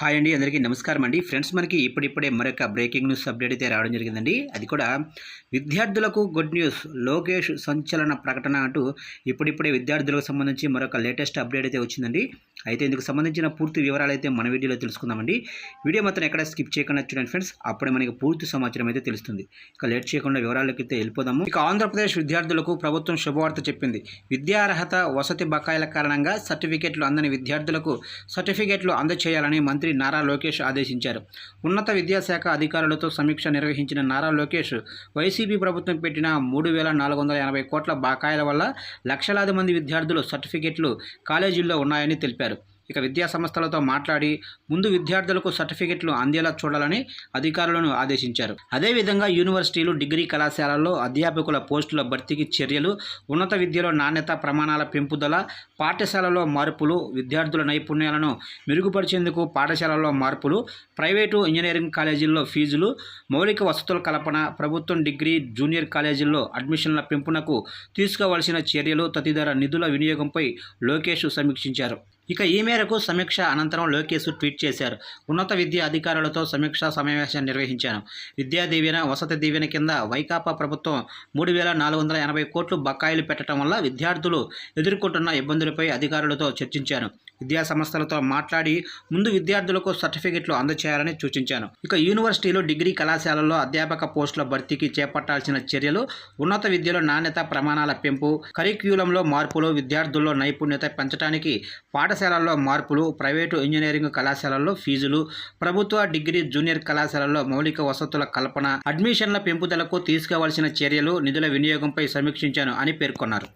Hi అండి అందరికీ నమస్కారం అండి. ఫ్రెండ్స్ మనకి ఇప్పుడిప్పుడే మరొక బ్రేకింగ్ న్యూస్ అప్డేట్ అయితే రావడం జరిగిందండి. అది కూడా విద్యార్థులకు గుడ్ న్యూస్ లోకేష్ సంచలన ప్రకటన అంటూ ఇప్పుడిప్పుడే విద్యార్థులకు సంబంధించి మరొక లేటెస్ట్ అప్డేట్ అయితే వచ్చిందండి. అయితే ఇందుకు సంబంధించిన పూర్తి వివరాలు అయితే మన వీడియోలో తెలుసుకుందామండి. వీడియో మాత్రం ఎక్కడ స్కిప్ చేయకుండా చూడండి ఫ్రెండ్స్. అప్పుడే మనకి పూర్తి సమాచారం అయితే తెలుస్తుంది. ఇక లేట్ చేయకుండా వివరాలకి అయితే వెళ్ళిపోదాము. ఇక ఆంధ్రప్రదేశ్ విద్యార్థులకు ప్రభుత్వం శుభవార్త చెప్పింది. విద్యార్హత వసతి బకాయిల కారణంగా సర్టిఫికేట్లు అందని విద్యార్థులకు సర్టిఫికేట్లు అందచేయాలని మంత్రి నారా లోకేష్ ఆదేశించారు. ఉన్నత విద్యాశాఖ అధికారులతో సమీక్ష నిర్వహించిన నారా లోకేష్ వైసీపీ ప్రభుత్వం పెట్టిన మూడు వేల నాలుగు వందల ఎనభై కోట్ల బకాయిల వల్ల లక్షలాది మంది విద్యార్థులు సర్టిఫికెట్లు కాలేజీల్లో ఉన్నాయని తెలిపారు. ఇక విద్యా సంస్థలతో మాట్లాడి ముందు విద్యార్థులకు సర్టిఫికెట్లు అందేలా చూడాలని అధికారులను ఆదేశించారు. అదేవిధంగా యూనివర్సిటీలు డిగ్రీ కళాశాలల్లో అధ్యాపకుల పోస్టుల భర్తీకి చర్యలు ఉన్నత విద్యలో నాణ్యత ప్రమాణాల పెంపుదల పాఠశాలలో మార్పులు విద్యార్థుల నైపుణ్యాలను మెరుగుపరిచేందుకు పాఠశాలల్లో మార్పులు ప్రైవేటు ఇంజనీరింగ్ కాలేజీల్లో ఫీజులు మౌలిక వసతుల కల్పన ప్రభుత్వం డిగ్రీ జూనియర్ కాలేజీల్లో అడ్మిషన్ల పెంపునకు తీసుకోవాల్సిన చర్యలు తదితర నిధుల వినియోగంపై లోకేష్ సమీక్షించారు. ఇక ఈ మేరకు సమీక్ష అనంతరం లోకేష్ ట్వీట్ చేశారు. ఉన్నత విద్యా అధికారులతో సమీక్ష సమావేశం నిర్వహించాను విద్యా దీవెన వసతి దీవెన కింద వైకాపా ప్రభుత్వం మూడు వేల నాలుగు వందల ఎనభై కోట్లు బకాయిలు పెట్టడం వల్ల విద్యార్థులు ఎదుర్కొంటున్న ఇబ్బందులపై అధికారులతో చర్చించాను విద్యా సంస్థలతో మాట్లాడి ముందు విద్యార్థులకు సర్టిఫికెట్లు అందచేయాలని సూచించాను. ఇక యూనివర్సిటీలో డిగ్రీ కళాశాలలో అధ్యాపక పోస్టుల భర్తీకి చేపట్టాల్సిన చర్యలు ఉన్నత విద్యలో నాణ్యత ప్రమాణాల పెంపు కరిక్యులంలో మార్పులు విద్యార్థుల్లో నైపుణ్యత పెంచడానికి పాఠశాలల్లో మార్పులు ప్రైవేటు ఇంజనీరింగ్ కళాశాలల్లో ఫీజులు ప్రభుత్వ డిగ్రీ జూనియర్ కళాశాలల్లో మౌలిక వసతుల కల్పన అడ్మిషన్ల పెంపుదలకు తీసుకోవాల్సిన చర్యలు నిధుల వినియోగంపై సమీక్షించాను అని పేర్కొన్నారు.